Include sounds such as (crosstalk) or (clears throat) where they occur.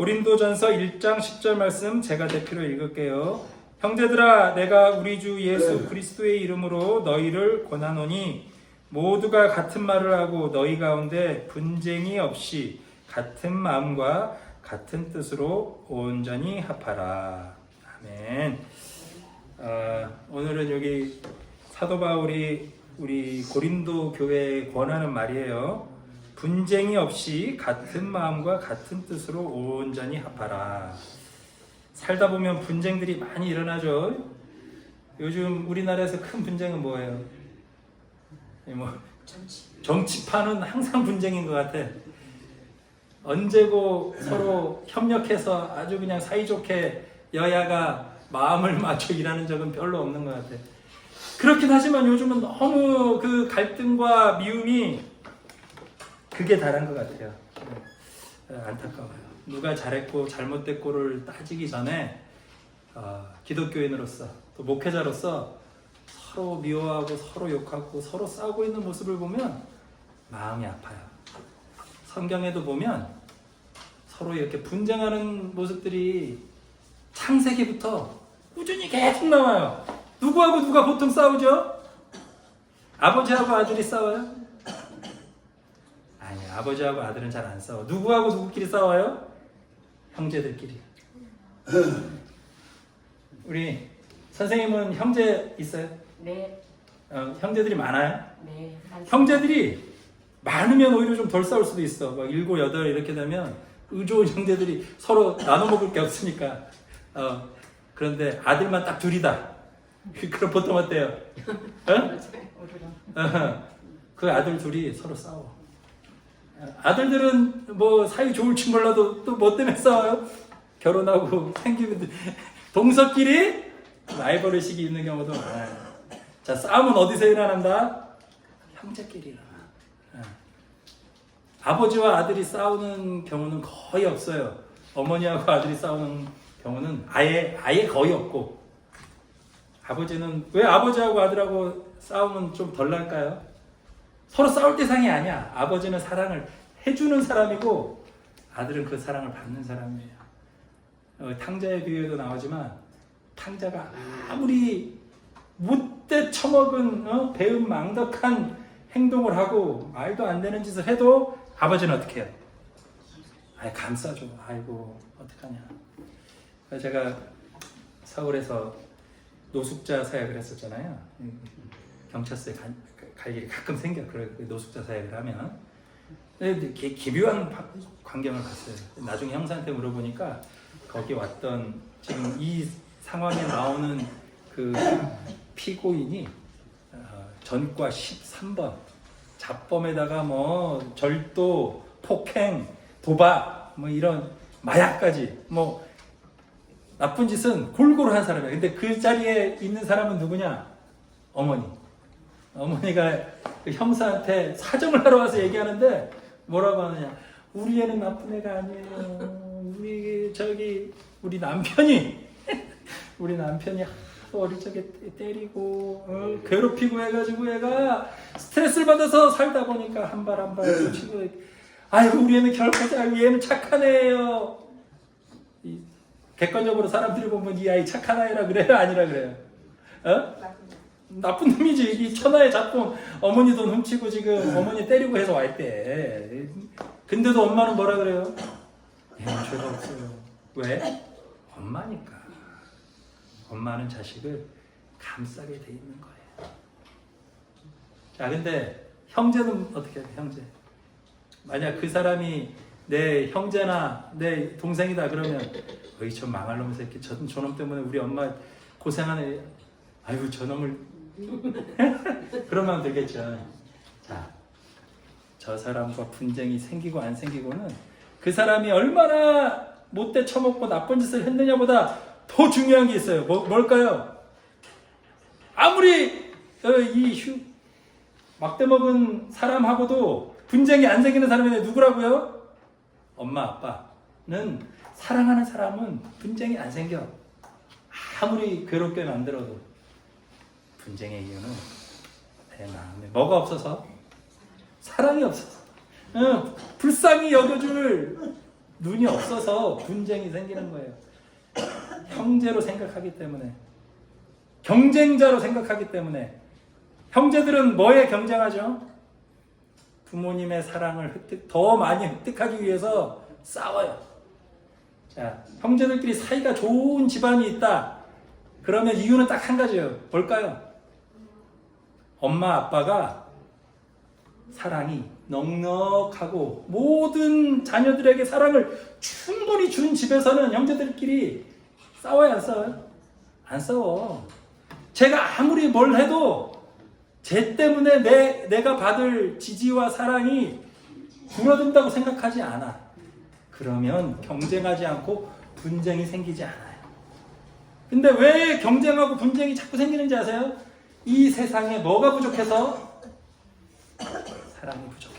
고린도전서 1장 10절 말씀 제가 대표로 읽을게요. 형제들아 내가 우리 주 예수 그리스도의 이름으로 너희를 권하노니 모두가 같은 말을 하고 너희 가운데 분쟁이 없이 같은 마음과 같은 뜻으로 온전히 합하라. 아멘. 어, 오늘은 여기 사도 바울이 우리 고린도 교회에 권하는 말이에요. 분쟁이 없이 같은 마음과 같은 뜻으로 온전히 합하라. 살다 보면 분쟁들이 많이 일어나죠. 요즘 우리나라에서 큰 분쟁은 뭐예요? 이뭐 정치판은 항상 분쟁인 것 같아. 언제고 서로 협력해서 아주 그냥 사이좋게 여야가 마음을 (laughs) 맞춰 일하는 적은 별로 없는 것 같아. 그렇긴 하지만 요즘은 너무 그 갈등과 미움이 그게 다른 것 같아요. 네, 안타까워요. 누가 잘했고 잘못됐고를 따지기 전에 어, 기독교인으로서 또 목회자로서 서로 미워하고 서로 욕하고 서로 싸우고 있는 모습을 보면 마음이 아파요. 성경에도 보면 서로 이렇게 분쟁하는 모습들이 창세기부터 꾸준히 계속 나와요. 누구하고 누가 보통 싸우죠? 아버지하고 아들이 싸워요? 아버지하고 아들은 잘 안 싸워. 누구하고 누구끼리 싸워요? 형제들끼리. (clears throat) 우리 선생님은 형제 있어요? 네, 어, 형제들이 많아요? 네. 한- 형제들이 많으면 오히려 좀 덜 싸울 수도 있어. 막 일곱, 여덟 이렇게 되면 의좋은 형제들이 서로 나눠 먹을 게 없으니까. 어, 그런데 아들만 딱 둘이다. (laughs) 그럼 보통 어때요? 어? (laughs) 어, 그 아들 둘이 서로 싸워. 어, 아들들은 뭐 사이 좋을지 몰라도 또 뭐 때문에 싸워요? 결혼하고 생기면 동서끼리 라이벌의식이 있는 경우도 많아요. 자 싸움은 어디서 일어난다? 형제끼리 일어나. 어. 아버지와 아들이 싸우는 경우는 거의 없어요. 어머니하고 아들이 싸우는 경우는 아예 아예 거의 없고 아버지는 왜 아버지하고 아들하고 싸우면 좀덜 날까요? 서로 싸울 대상이 아니야. 아버지는 사랑을 해주는 사람이고 아들은 그 사랑을 받는 사람이에요. 어, 탕자의 비유에도 나오지만 탕자가 아무리 못돼 처먹은 어, 배은 망덕한 행동을 하고 말도 안 되는 짓을 해도 아버지는 어떻게 해요? 아이 감싸줘. 아이고 어떡하냐. 제가 서울에서 노숙자 사역을 했었잖아요. 경찰서에 갈, 갈 일이 가끔 생겨. 그래 그 노숙자 사역을 하면. 근데 기- 기묘한 바- 광경을 봤어요. 나중에 형사한테 물어보니까 거기 왔던 지금 이 상황에 나오는 그 피고인이 어, 전과 13번 자범에다가 뭐 절도, 폭행, 도박 뭐 이런 마약까지 뭐 나쁜 짓은 골고루 한 사람이야. 근데 그 자리에 있는 사람은 누구냐? 어머니. 어머니가 그 형사한테 사정을 하러 와서 얘기하는데 뭐라고 하느냐? 우리 애는 나쁜 애가 아니에요. 우리 저기 우리 남편이 우리 남편이 어릴 적에 때- 때리고 어, 괴롭히고 해가지고 애가 스트레스를 받아서 살다 보니까 한 발 한발 치고 아이고 우리 애는 결코 아이고 얘는 착한 애예요. 이 객관적으로 사람들이 보면 이 아이 착한 아이라 그래요? 아니라 그래요? 어? 나쁜 놈이지. 이 천하의 작품 어머니 돈 훔치고 지금 어머니 때리고 해서 와 있대. 근데도 엄마는 뭐라 그래요? 얘는 죄가 없어요. 왜? 엄마니까. 엄마는 자식을 감싸게 돼 있는 거예요. 자, 근데 형제는 어떻게 해요? 형제. 만약 그 사람이 내 형제나 내 동생이다 그러면 어이 저 망할 놈 새끼 저, 저놈 때문에 우리 엄마 고생하네 아이고 저놈을 그러면 되겠죠 자 저 사람과 분쟁이 생기고 안 생기고는 그 사람이 얼마나 못돼 처먹고 나쁜 짓을 했느냐보다 더 중요한 게 있어요 뭐, 뭘까요 아무리 어, 이 휴, 막대 먹은 사람하고도 분쟁이 안 생기는 사람이 누구라고요? 엄마 아빠는 사랑하는 사람은 분쟁이 안 생겨. 아무리 괴롭게 만들어도 분쟁의 이유는 내 마음에 뭐가 없어서 사랑이 없어서 응, 불쌍히 여겨줄 눈이 없어서 분쟁이 생기는 거예요. 형제로 생각하기 때문에 경쟁자로 생각하기 때문에 형제들은 뭐에 경쟁하죠? 부모님의 사랑을 획득 더 많이 획득하기 위해서 싸워요. 자, 형제들끼리 사이가 좋은 집안이 있다. 그러면 이유는 딱 한 가지예요. 뭘까요? 엄마 아빠가 사랑이 넉넉하고 모든 자녀들에게 사랑을 충분히 준 집에서는 형제들끼리 싸워야 안 싸워요? 안 싸워. 제가 아무리 뭘 해도 쟤 때문에 내, 내가 받을 지지와 사랑이 줄어든다고 생각하지 않아. 그러면 경쟁하지 않고 분쟁이 생기지 않아요. 근데 왜 경쟁하고 분쟁이 자꾸 생기는지 아세요? 이 세상에 뭐가 부족해서? 사랑이 부족해서.